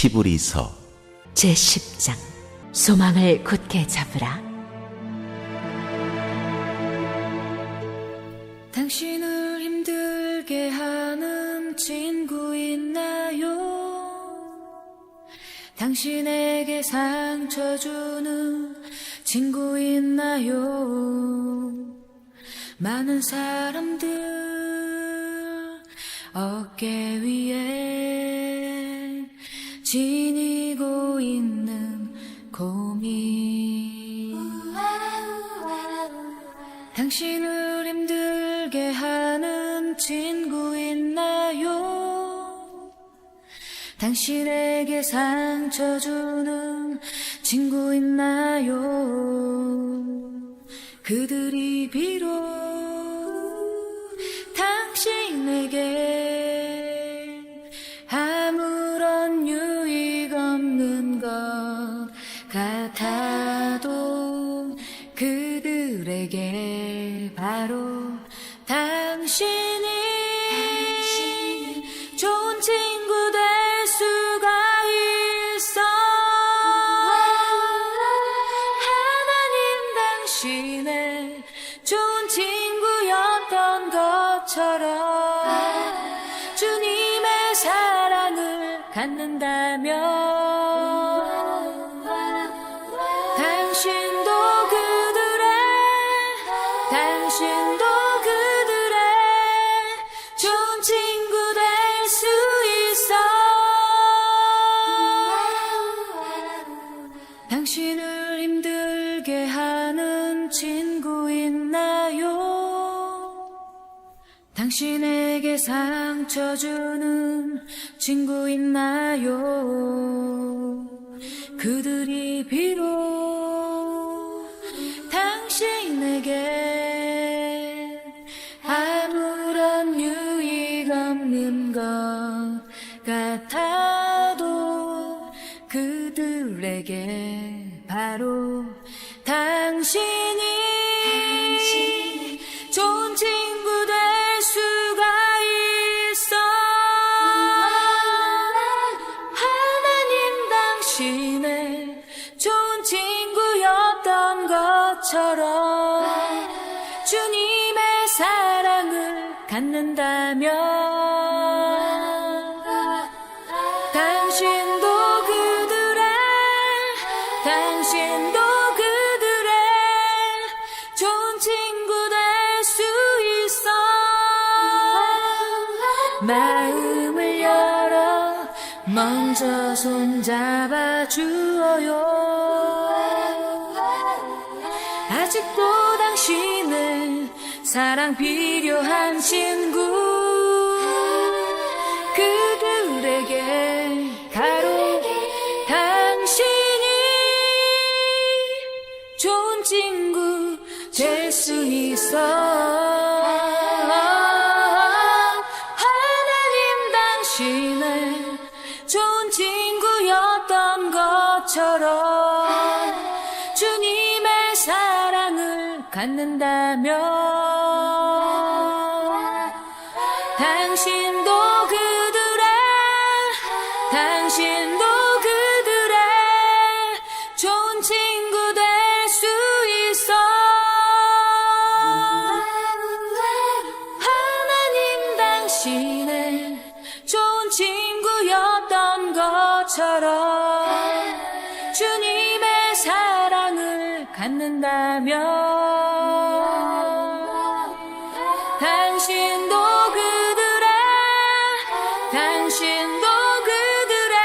히브리서 제10장 소망을 굳게 잡으라 당신을 힘들게 하는 친구 있나요? 당신에게 상처 주는 친구 있나요? 많은 사람들 어깨 위에 지니고 있는 고민 당신을 힘들게 하는 친구 있나요? 당신에게 상처 주는 친구 있나요? 그들이 비록 그들에게 바로 당신이 좋은 친구 될 수가 있어. 하나님 당신의 좋은 친구였던 것처럼 주님의 사랑을 갖는다면 당신을 힘들게 하는 친구 있나요? 당신에게 상처 주는 친구 있나요? 그들이 비록 당신에게 아무런 유익 없는 것 같아도 그들에게 바로 당신이 좋은 친구 될 수가 있어. 하나님 당신의 좋은 친구였던 것처럼 주님의 사랑을 갖는다면 그들의 당신도 그들의 좋은 친구 될 수 있어. 마음을 열어 먼저 손잡아 주어요. 아직도 당신의 사랑 필요한 친구. 그들에게 하나님 당신의 좋은 친구였던 것처럼 주님의 사랑을 갖는다면 것처럼 주님의 사랑을 갖는다면 당신도 그들의 당신도 그들의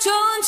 좋은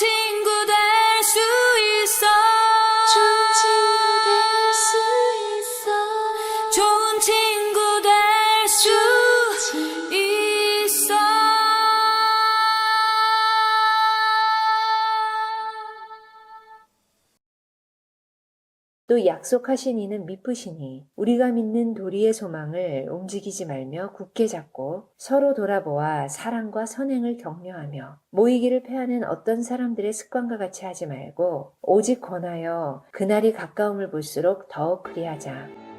또 약속하신 이는 미쁘시니 우리가 믿는 도리의 소망을 움직이지 말며 굳게 잡고 서로 돌아보아 사랑과 선행을 격려하며 모이기를 패하는 어떤 사람들의 습관과 같이 하지 말고 오직 권하여 그날이 가까움을 볼수록 더욱 그리하자.